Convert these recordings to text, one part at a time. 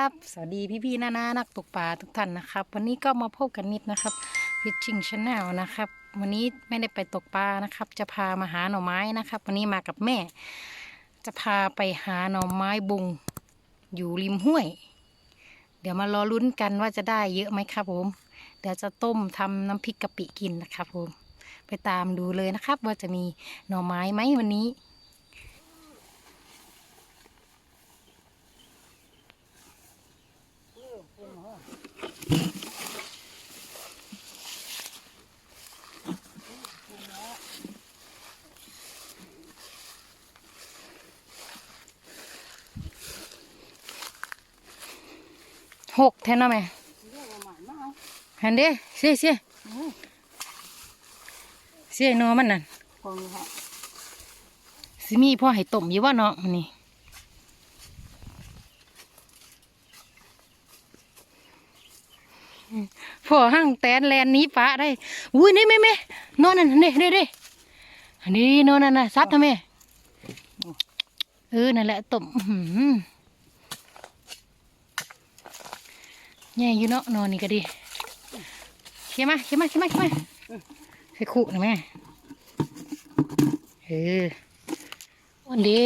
ครับ สวัสดีพี่ๆน้าๆนักตกปลาทุกท่านนะครับ วันนี้ก็มาพบกันนิดนะครับ Fishing Channel นะครับ วันนี้ไม่ได้ไปตกปลานะครับ จะพามาหาหน่อไม้นะครับ วันนี้มากับแม่ จะพาไปหาหน่อไม้บุง อยู่ริมห้วย เดี๋ยวมารอลุ้นกันว่าจะได้เยอะไหมครับผม เดี๋ยวจะต้มทำน้ำพริกกะปิกินนะครับผม ไปตามดูเลยนะครับ ว่าจะมีหน่อไม้ไหมวันนี้ หกแทนเนาะแม่หันเด้เสียเสียเสียนาะมันนั่นสิมีพ่อให้ต้มอยู่ว่าเนาะมันนี่พ่อหั่งแตนแลนนี้ป้าได้อุ้ยนี่แม่แม่นอนนั่นเด้เด้เด้นนี้นอนนั่นน่ะซับทำไมเออนั่นแหละต้มอื้อหือ แย่อยู่เนาะนอนนี่ก็ดีเขี้ยมาเขี้ยมาเขี้ยมาเขี้ยมาใส่ขู่นะแม่เออวันดี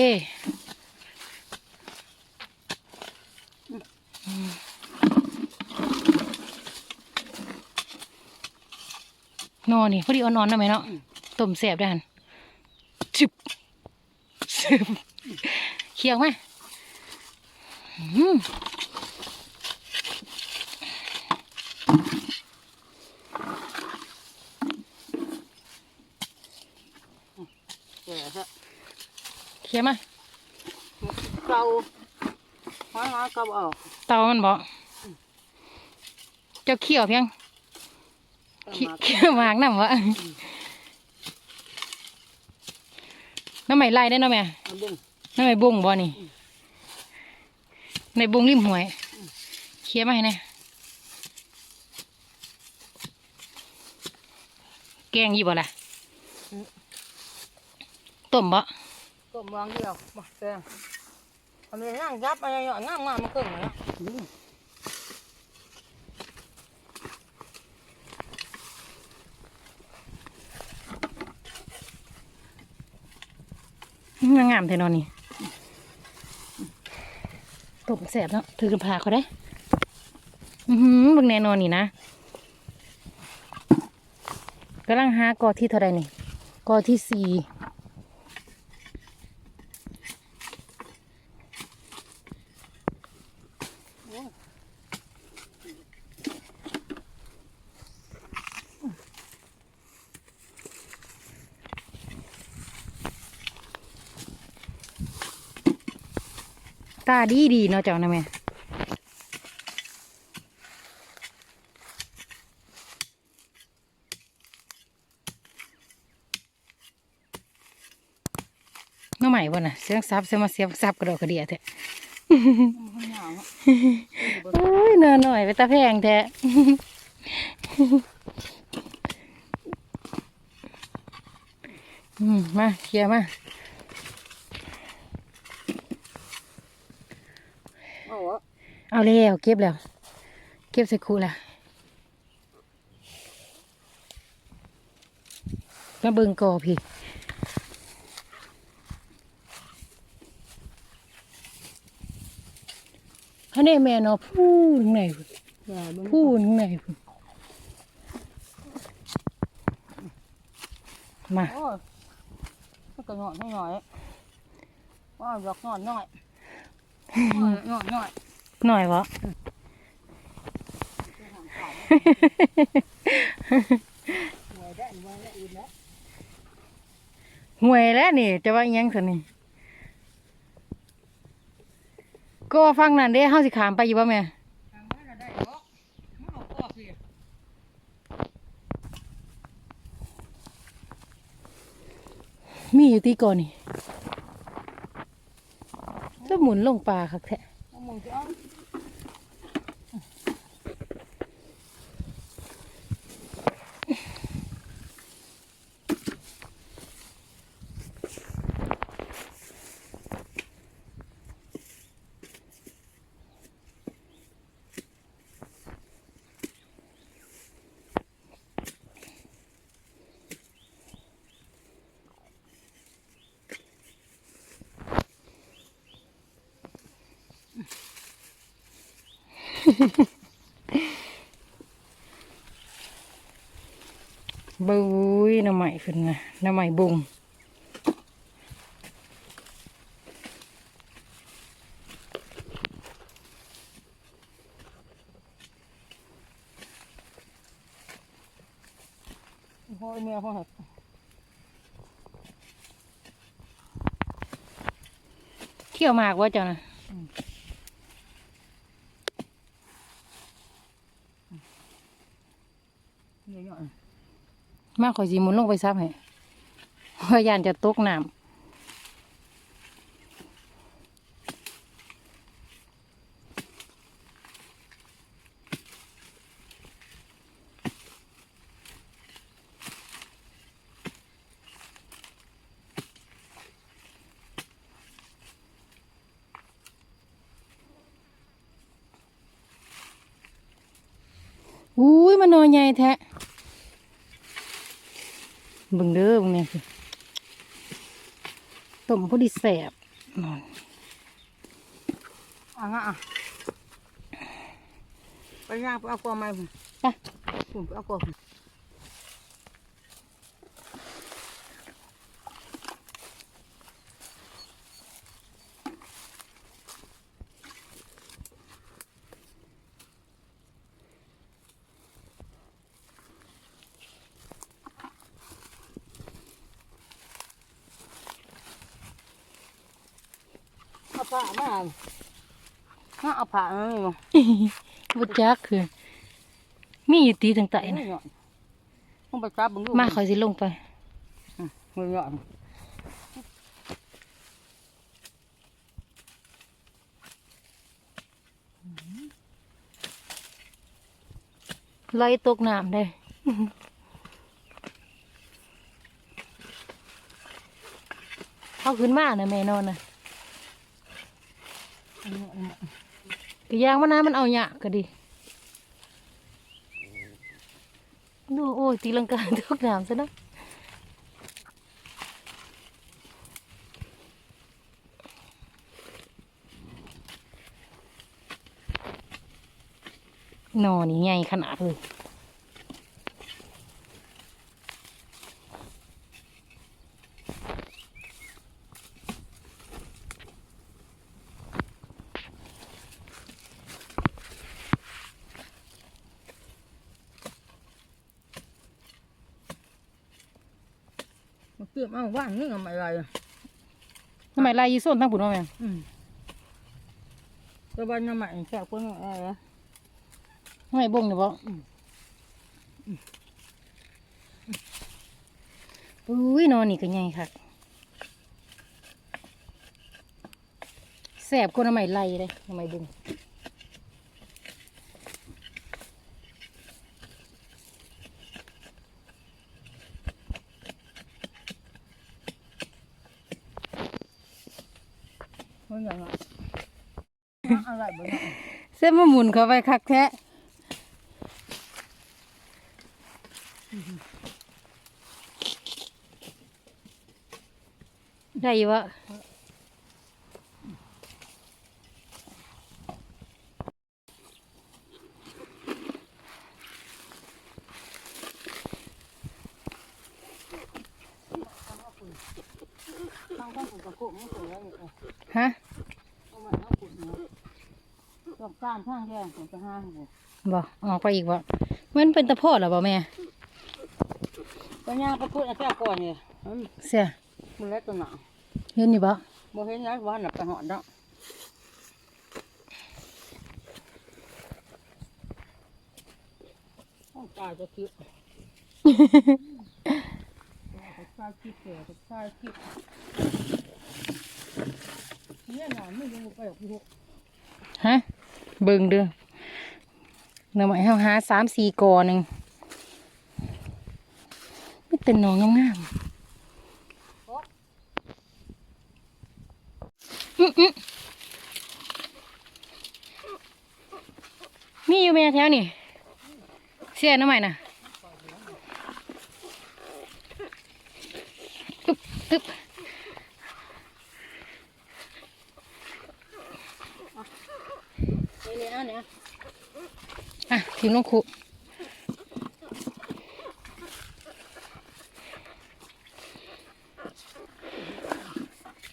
นอนนี่พอดีเอานอนได้ไหมเนาะต้มแสบได้หันจุบซึบเคี่ยวไหมอืม แก่ฮะ เคี่ยวมาเกาห้อยห้อยเกาออกเตามันบอกเจ้าเขี้ยวเพียงเอาขี้มาเขี้ยวหมากน้ำวะน้ำไหมไล่ได้เนาะแม่เอาดึงน้ำไหมบุ้งบ่นี่ในบุ้งริมห้วยเคี่ยวมาให้แน่แกงยี่บ่ล่ะต้มบ่ ต้มวางเดียวมาแกงทำเลยนั่งยับอะไรหน่อยง่ามงามมาเกินเลยนะดึงงามๆเท่นอนนี่ต้มแสบเนาะถือกระพาเขาได้ อือหือเบิ่งแน่นอนนี่นะกำลังหากอที่เท่าไรนี่กอที่สี่ ดีดีเนาะเจ้านะแม่น้องใหม่บ่น่ะเสียงซับเสียงมาเสียงซับกระโดดกระเดียแท้มันหนาวอะโอ้ยเนินหน่อยไปตาแพงแท้มาเคลียร์มาวะ เอาแล้วเก็บแล้ว เก็บใส่คูแล้วมาเบิ่งกอพี่เขาเนี่แม่เนาะพูดไหนพูดไหนพุ่นมาโอ้ยมันก็หน่อยหน่อยว่าหยอกหน่อยหน่อยหน่อยหน่อยหน่อย หน่อยวะห่วยแล้วนี่ จะว่ายังสินี่ก็ฟังนั่นเด้เฮาสิขามไปอยู่บ่แม่มีอยู่ที่ก่อนนี่จะหมุนลงปลาคักแท้ เอามึงจะเอา บุยหน้ำใหม่ขึ้นมาหน้ำใหม่บุงโอ้ยเมียเขาหักเที่ยวมากว่าเจ้านะ เมียหน่าข่อยสีมุนลงไปซับให้พยานจะตกน้ำ อุ้ยมันนอนใหญ่แท้เบึงเด้อเบึงเนี่ยสิต้มพอ ดีแสบนอนอะงะอะไปย่างไปเอากลัวไหมผมไปผมไปเอากลัวผมเอาผ้า มาเอาเอาผ้ามานี่มาบุจักคือมีอยู่ตีตั้งแต่นะหน่อยต้องไปจับมึงดูมาข่อยสิลงไปมือหน่อยไล่ตกน้ำได้เอาขึ้นมานะแม่นอนนะ กระยางมันน้ำมันเอาหยะก็ดีดูโอ้ยตีลังกาทุกน้ำซะนะนอนนี่ใหญ่ขนาดเลย มาเก็บเอาว่างนี่เอามาอะไรอะทำไมลายยีส้นทั้งผุนว่าแม่อืมตัวบ้านน้ำมันแค่คนอะไรอะทำไมบ่งเนี่ยบ่อุ้ยนอนนี่ก็ใหญ่ค่ะแสบคนทำไมไล่เลยทำไมบุง มันอย่างไรอะไรบ้าง เส้นมาหมุนเข้าไปคักแท้ได้อยู่วะ บางคนผมก็โกงไม่สวยเลย ฮะ เอามาเอาปุ๋ยเนาะดอกก้านข้างแดงผมจะห้าผมบ่ออกไปอีกบ่มันเป็นตะโพดเหรอบ่แม่ก็ย่างไปพูดแค่ก่อนเนี่ยมันเสียมันเล็กตัวหนาเห็นอยู่บ่บ่เห็นยังว่าหนักไปหอดดอกต้องตายจะคิดตายคิดเสียตายคิดเนี่ยหนอนไม่ยังไปหรอกพี่ฮะ เบิ่งเด้อหน่อไม้เฮาหาสามสี่กอหนึ่งไม่เป็นหนองงามๆมีอยู่แม่แถวนี่ เสียหน้ำใหม่น่ะตึ๊บตึ๊บ นี่เนี่ยเนี่ย ทีมลงคุ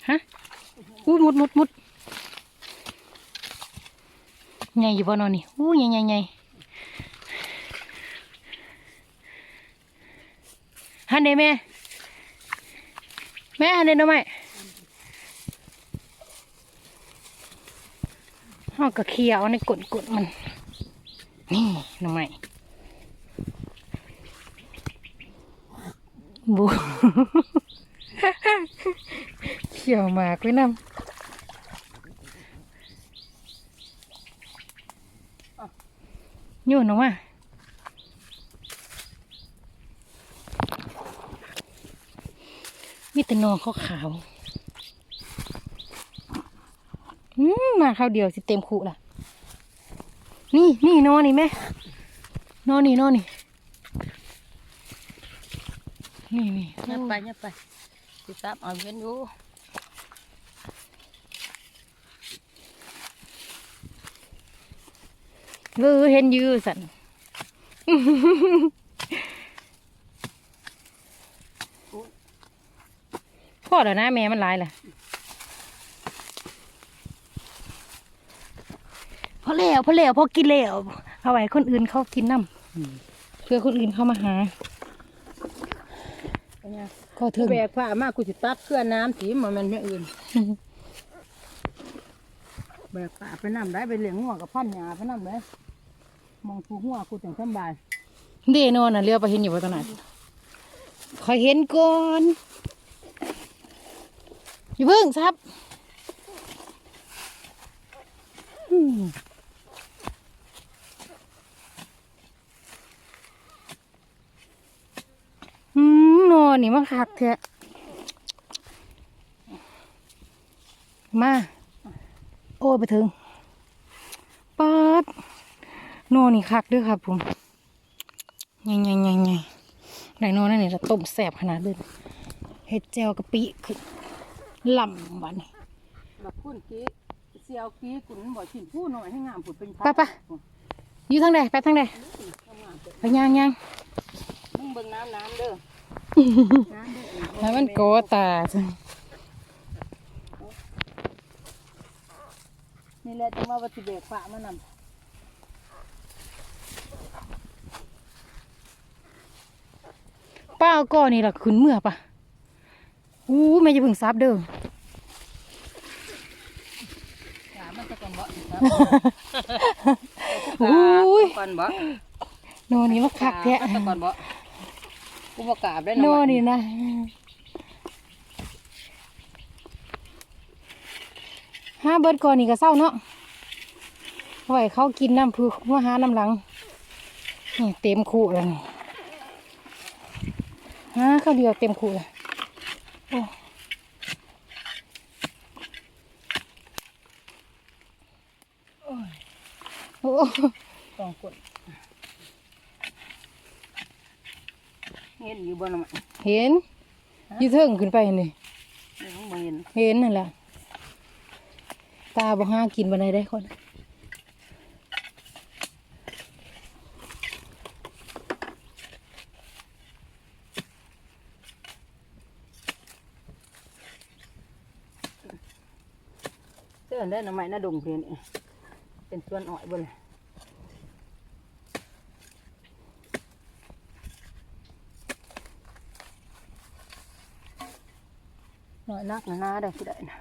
ฮะอู้มุดมุดมุดใหญ่อยู่บ่นอนนี่อู้ใหญ่ใหญ่ใหญ่ฮันเดแม่แม่ฮันเดนเอาไหมห้องกระเคียวในกดกดมัน นี่หน่อไม้บูเขียวหมากไว้นำโยนออกมามีแต่นอขาวขาวอืมมาข้าวเดียวสิเต็มขู่ละ นี่นี่นอนนี่แม่นอนนี่นอนนี่นี่นี่ยับไปยับไปสิซับเอาเว้นอยู่เออเห็นอยือสันพ่อแล้วนะแม่มันหลายแหละพอ แล้วพอแล้วพอกินแล้วเอาไว้คนอื่นเขากินน้ำเพื่อคนอื่นเข้ามาหาเป็นไงก็ถึงแบกผ้ามากูสิตัดเคลื่อนน้ำสีมันมันไม่อื่นแบกผ้าไปน้ำได้ไปเลี้ยงหัวกับพันหยาไปน้ำเลยมองผูหัวกูถึงสำบายเดนอนน่ะเรือไปเห็นอยู่ว่าตอนนั้นขอยเห็นก่อนอย่าเพิ่งซับอืมอืมน อนนี่มาคักเถอะมา โอ้ยไปถึงปัดนอนนี่คักเด้วยครับผมใหญ่ใหญ่ใหญ่ใหญ่ไหนโนอนนั่นนี่จะต้มแสบขนาดเลยเฮ็ดแจวกะปิคือลำวันนี้มาพุ่นกี้เสียวกี้กุนบ่ชินผู้หน่อยให้งามผุดเป็นไปไปอยู่ทางใดไปทางใดไปย่างย่างมึงเบิ่งน้ำน้ำเด้อน้ำเด้อ แล้วมันโกตาจ้ะนี่แหละจังว่าวัตถุเบกผ้ามานำป้าเอาก้อนนี่ล่ะขึ้นเมื่อปะอู้แม่จะเพิ่งซับเด้อถามมันจะก่อนบ่ครับอุ้ยก่อนบ่นอนนี่มาคักแท้ตะก่อนบ่ กูบ่กราบได้นนะอนนี่นะห้าเบิดก่อนนี่ก็เศร้าเนาะเอาไว้เขากินน้ำพือว่าหาน้ำหลังนี่เต็มขู่แล้วนี่ฮะข้าวเดียวเต็มขู่เลยโอ้โอ้ต้องกด เห็นอยู่บ่น่ะมันเห็นอยืดเทิงขึ้นไปนี่นี่มันบ่เห็นเห็นนั่นแหละตาบ่ห้ากินบันไดได้คนเสื้อได้หน่อไม้น่าดงเพียนี่เป็นส่วนอ่อยบ่เลย หน่อยนักนะนาได้สิได้นะ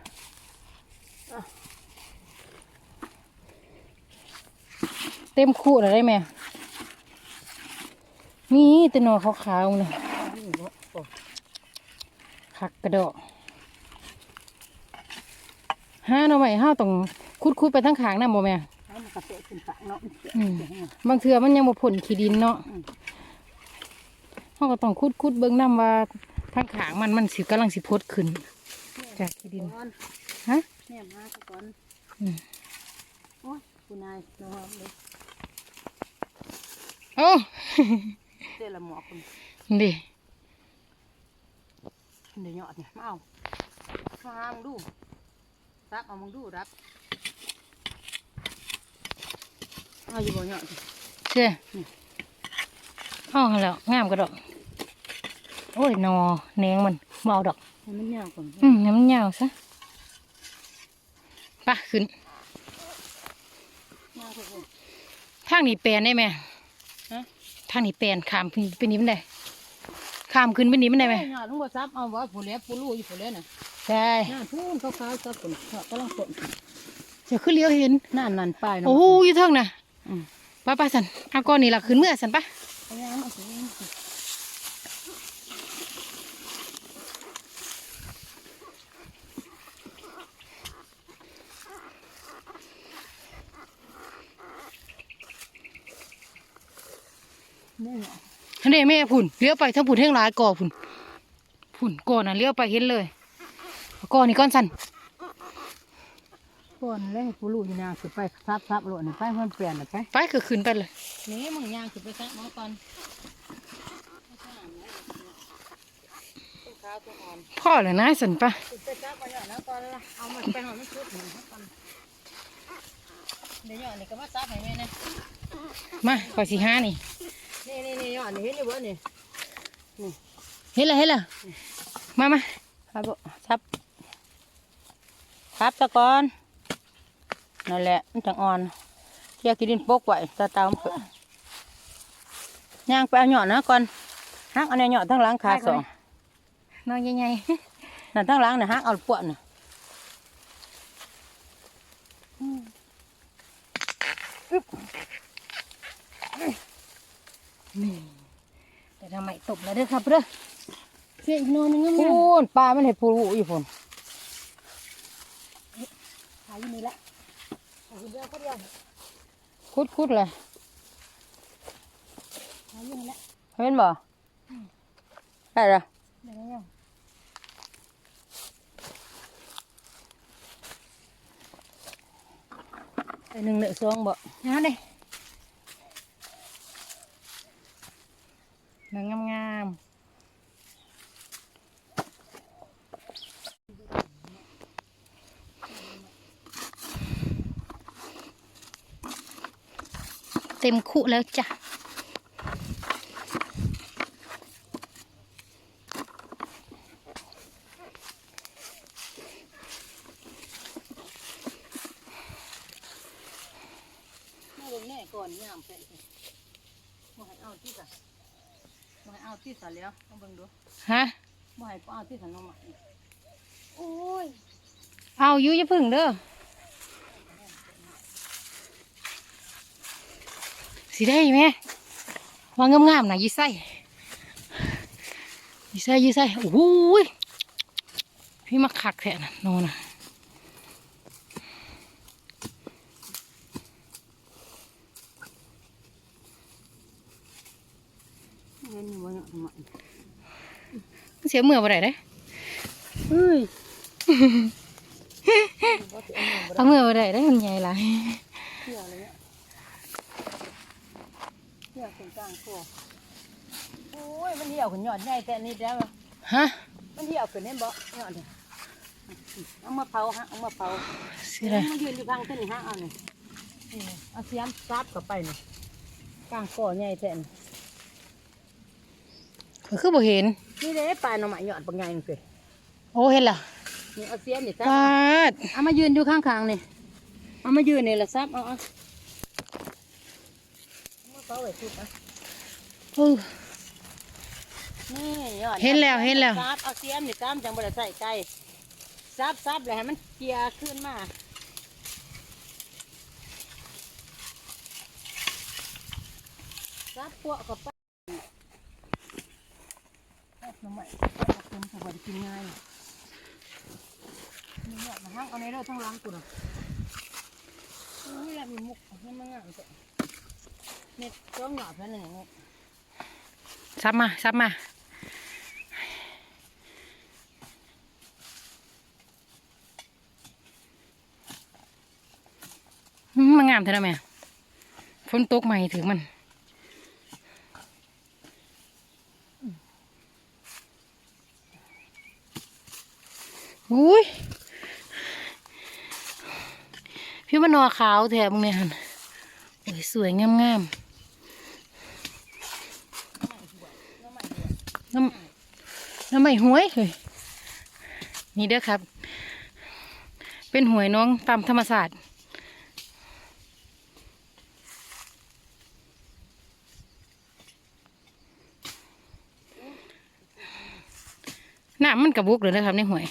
เต็มขู่แล้วได้ไหมนี่แต่หนอขาวๆเลยนี่บ่โอ้คักกระดอกห้าหน่อไม้ห้าต้องคุดๆไปทั้งขางนะบ่แม่ให้มันกระเตะขึ้นปากเนาะมันเสียอืมเสียให้มันบางเทื่อมันยังบ่ผลขี้ดินเนาะอืมเขาก็ต้องคุดคุดๆเบิ่งน้ำว่าทางขางมันมันสิกำลังสิพดขึ้น จากขี้ดิน ก่อนฮะแม่มาซะก่อนอืม โอ้ยคุณนายระวังเลยโอ้เสื้อละหมอกคุณดิเดี๋ยวหยอดเนี่ยมาเอาฟางดูซักเอามึงดูรับเอาอยู่บ่หยอดสิเจ้ห้องแล้วงามกระดอก โอ้ยหนอแหนงมันบ่เอาดอก ให้มันยาวก่อนอืมน้ำมันยาวซะไปะขึ้นยาวก่อนทางนี้แปลนได้ไหมฮะทางนี้แปลนขามขึ้นไปนี้มันได้ขามขึ้นไปนี้มันได้ไหมยาวลุงบ่ซับเอาไว้ผู้เลี้ยผู้ลูกอยู่ผู้เลี้ยน่ะได้น่าพูนขาวๆซับคนกำลังฝนเดี๋ยวขึ้นเลี้ยวเห็นนั่นนั่นป้ายนะโอ้ยอยู่เทิงน่ะอืมไป้าป้าสันเอาก้อนนี้ล่ะขึ้นเมื่อสันปะเอาอย่างนั้นเอาสินี่เนาะอันนี้แม่พุ่นเลี้ยวไปถ้าพุ่นเท่งหลายก่อพุ่นพุ่นก่อนน่ะเลี้ยวไปเห็นเลยเอาก้อนนี้ก้อนสันก่อนเลยผู้ลูกอยู่นาคือไปซับซับโลดนี่ไปเพิ่นเปลี่ยนน่ะไปไปก็ขึ้นไปเลยนี่มึงย่างคือไปซับหมอก่อนข้าวตัวอ่อนพ่อเลยนะสันปะคือไปซับมาหน่อยแล้วก่อนละเอามันไปหอมมันชุดหนึ่งก่อนเดี๋ยวหน่อยนี่ก็มาซับให้แม่นะมาขอสีห้านี่ นี่นี่นี่หน่อยนี่เห็นอยู่บ่นี่เห็นและเห็นและมามาครับบ่ซับซับซะก่อนนั่นแหละมันจังอ่อนเที่ยวกินดินปกไว้ตาเตามันเปิดย่างไปเอาหยอดนะก่อนฮักเอาแนวหยอดทั้งหลังขาสองน้องใหญ่นั่นทั้งหลังน่ะฮักเอาปวดน่ะๆ นี่แต่ทำไมตบแล้วเด้อครับเด้อเสียอีกนอนนึงงามพูนปลามันเห็ดพูรูอยู่พุ่นๆขายอยู่นี่แหละขายอยู่เดียวก็เดียวคุดคุดเลยขายอยู่นี่แหละเห็นบ่ได้ละเดี๋ยวนี้ไอหนึ่งเหลือสองบ่เอา เด้หนังงามๆ เต็มคุแล้วจ้ะ มาลงแน่ก่อนย่ามเป็นบ่ให้เอาที่สับ่ให้เอาที่สัแล้วเอาเบิ่งดู ฮะ บ่ให้เอา ที่ขนน้องใหม่โอ้ยเอาอยู่อย่าพึ่งเด้อสีได้ไหมวางงามๆนะยี่ไส้ยี่ไส้ยี่ไส้โอ้ยพี่มาขักแทะนะโนนนะ เห็นอยู่บ่เนี่ยน้องใหม่ เสียเมื่อบ่ได้เด้เฮ้ยเอาเมื่อบ่ได้ได้มันใหญ่หลายเที่ยวเลยเนี่ยเที่ยวตรงกลางครัวโอ้ยมันเหี่ยวขึ้นยอดใหญ่แต่นี่แล้วฮะมันเหี่ยวขึ้นเห็นบ่ยอดเนี่ยเอามาเผาฮะเอามาเผาสิได้มันยืนอยู่ข้างต้นนี่ฮะเอานี่นี่เอาเสียมซับเข้าไปนี่กลางก่อใหญ่แท้นี่ ข้อยคือบ่เห็น นี่เด้ปลายหน่อไม้หยอดบางใหญ่นี่สิโอ้เห็นล่ะนี่เอาเสียมนี่ซับปาดเอามายืนอยู่ข้างๆนี่เอามายืนนี่ละซับเอาเอาเอาเผาไว้ทุกนะเออนี่ยอดเห็นแล้วเห็นแล้ว ซับเอาเสียมนี่ซับจังบ่ได้ใส่ไก่ซับซับเลยให้มันเกียร์ขึ้นมาซับพวกกับไปแอ บหน่อไม้เป็นสวัสดิกินง่ายนี่เนี่ยมาห้างเอาในเรื่องทั้งหล้างกูนะนี่แหละมีมุกนี่มันงามจ้ะเน็ตร้องหยอดแล้วหนึ่งซับมาซับมามมันงามเท่านั้นแม่ฝนตกใหม่ถึงมัน อุ้ยพี่มานอขาวแถบมึงเนี่ยหัฮ้ยสวยงามงามน้ำน้ำหม่หวยเลยนี่เด้อครับ เป็นหวยน้องตามธรรมศาสตร์น้ำมันกระบุกเลยนะครับในหวย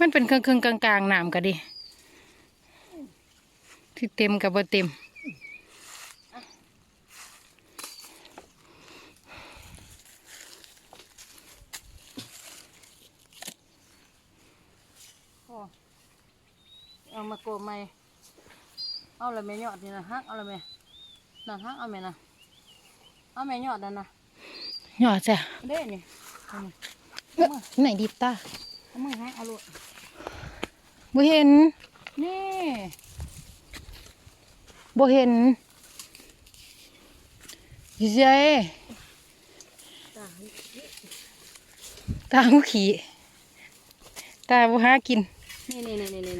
มันเป็นเครื่องๆกลางๆน้ำก็ดีที่เต็มกับบ่เต็มเอามาโกไหมเอาละแม่ยอดนี่นะฮักเอาละแม่นั่นฮักเอาแม่นะเอาแม่ยอดนั่นนะยอดจ้ะเด้นี่ไหนดีตาเอามือให้เอาลูก บ่เห็น นี่บ่เห็นอยู่เฉยตาตาหูขี่ตาบ่หากิน นี่นี่นี่นี่นี่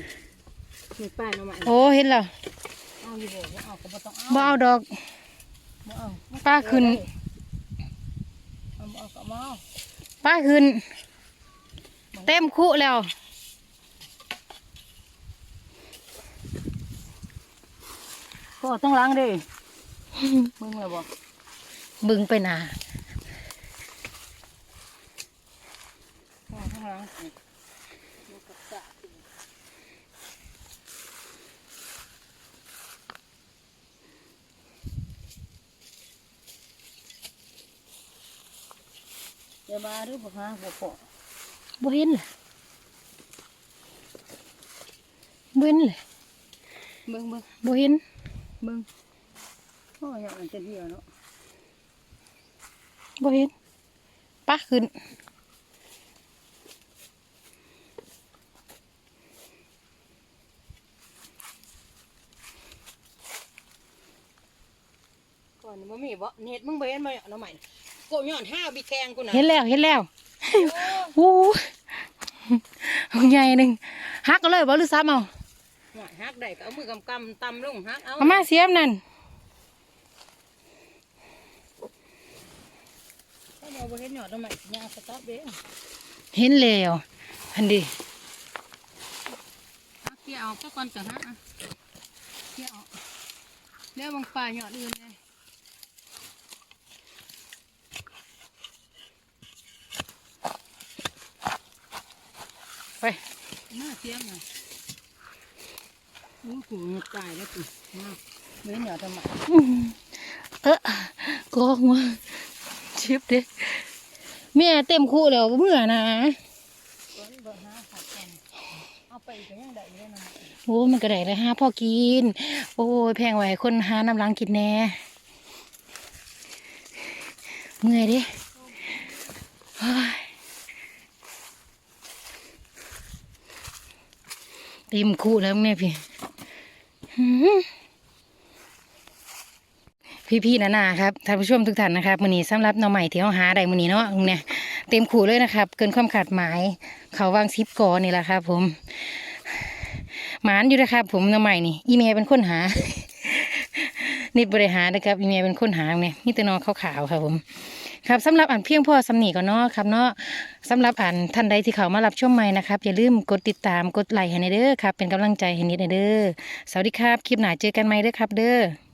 นี่ป้ายหน่อไม้โอ้เห็นแล้วเอาอยู่บ่บ่เอาก็บ่ต้องเอาบ่เอาดอกบ่เอาป้าขึ้นเอาบ่เอาก็บ่เอาป้าขึ้น เต็มคุแล้ว ก็ต้องล้างดิมึงเลยบ่บึงไปหนาก็ต้องล้างสิอยู่กับสระสิเดี๋ยวมาหรือบ่ฮะบ่พอบ่เห็นเลยบ่เห็นเลยเบิ่งเบิ่งบ่เห็น เบิ่งโอ้ยอย่างมันจะเดียวเนาะบ่เห็นป้าขึ้นก่อนบ่มีบ่เน็ตมึงบ่เห็นบ่เนาะใหม่โกย้อนห้าบิแกงกูน่ะเห็นแล้วเห็นแล้วโอ้หใหญ่หนึ่งฮักเอาเลยบ่หรือซ้ำเอาหน่อยฮั กได้ก็เอามือกำกำตำลงฮักเอาเอามาเสียมนั่นถ้าเราบ่เห็นหยอดเนาะใหม่ยาสต๊อปเด้เห็นแล้วอันดีฮักเกี่ยวเอาก็ก่อนจังฮะอะเกี่ยวเอาแล้วบางป่าหยอดอื่นเลยไปมาเสียงหน่อย อู้หูเงตายแล้วกูมาเว้นหยอดทำไมเออกองว่าชิบเด้แม่เต็มคู่แล้วเมื่อนะโอ้มันก็ได้เลยฮะพ่อกิน โอ้ยแพงไหวคนหาน้ำล้างกินแน่เมื่อยดิเต็มคู่แล้วเนี่พี่ พี่ๆนานาครับท่านผู้ชมทุกท่านนะครับมือนี้สำหรับน่องใหม่ที่เราหาได้มือนี้เนาะเนี่ยเต็มขู่เลยนะครับ เกินความขาดหมาย เขาวางซิปกอนี่แหละครับ ผมหมานอยู่นะครับ ผมน่องใหม่นี่ อีเมลเป็นคนหานิดบริหารนะครับอีเมลเป็นคนหาเนี่ยนี่แต่น้องขาวๆครับผม ครับสำหรับอ่านเพียงพ่อสำนีก่อนเนาะครับเนาะสำหรับอ่านท่านใดที่เขามารับชมใหม่นะครับ อย่าลืมกดติดตามกดไลค์ให้ในเด้อครับเป็นกำลังใจให้นิดในเด้อสวัสดีครับคลิปหน้าเจอกันใหม่เด้อครับเด้อ